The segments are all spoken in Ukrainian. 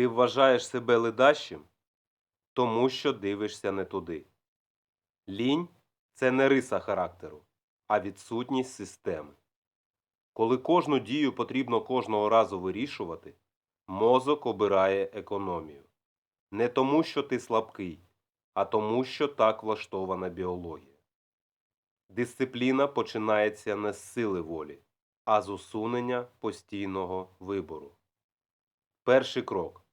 Ти вважаєш себе ледащим, тому що дивишся не туди. Лінь це не риса характеру, а відсутність системи. Коли кожну дію потрібно кожного разу вирішувати, мозок обирає економію. Не тому, що ти слабкий, а тому, що так влаштована біологія. Дисципліна починається не з сили волі, а з усунення постійного вибору. Перший крок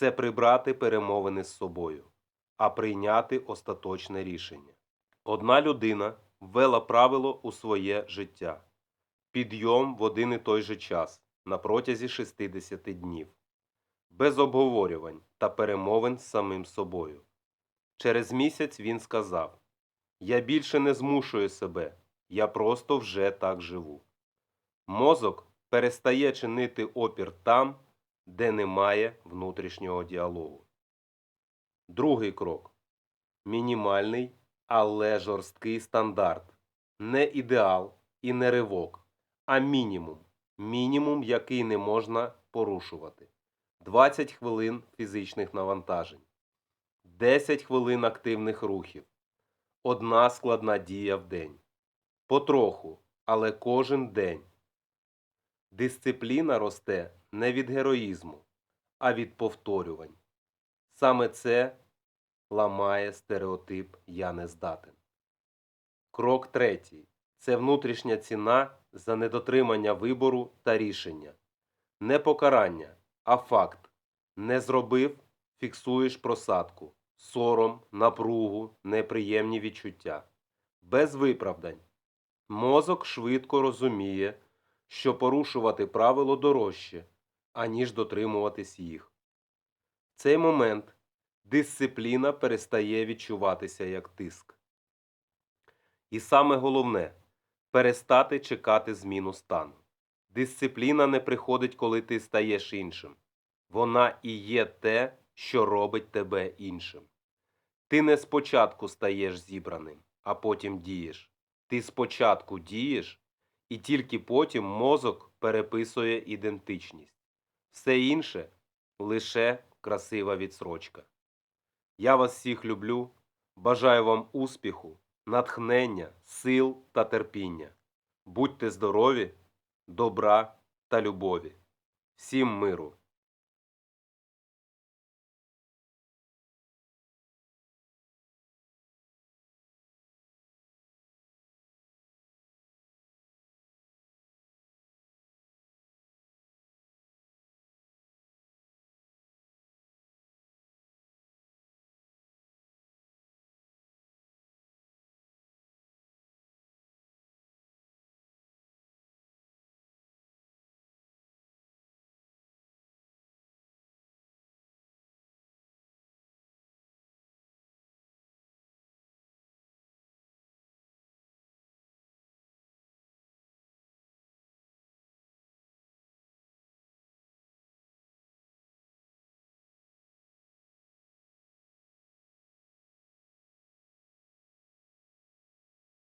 це прибрати перемовини з собою, а прийняти остаточне рішення. Одна людина ввела правило у своє життя підйом в один і той же час на протязі 60 днів, без обговорювань та перемовин з самим собою. Через місяць він сказав: Я більше не змушую себе, я просто вже так живу. Мозок перестає чинити опір там, де немає внутрішнього діалогу. Другий крок мінімальний, але жорсткий стандарт. Не ідеал і не ривок, а мінімум. Мінімум, який не можна порушувати. 20 хвилин фізичних навантажень, 10 хвилин активних рухів, одна складна дія в день. Потроху, але кожен день. Дисципліна росте не від героїзму, а від повторювань. Саме це ламає стереотип Я не здатен. Крок третій це внутрішня ціна за недотримання вибору та рішення. Не покарання, а факт. Не зробив, фіксуєш просадку, сором, напругу, неприємні відчуття. Без виправдань. Мозок швидко розуміє, що порушувати правило дорожче, аніж дотримуватись їх. В цей момент дисципліна перестає відчуватися як тиск. І саме головне перестати чекати зміну стану. Дисципліна не приходить, коли ти стаєш іншим. Вона і є те, що робить тебе іншим. Ти не спочатку стаєш зібраним, а потім дієш. Ти спочатку дієш, і тільки потім мозок переписує ідентичність. Все інше лише красива відсрочка. Я вас всіх люблю, бажаю вам успіху, натхнення, сил та терпіння. Будьте здорові, добра та любові. Всім миру!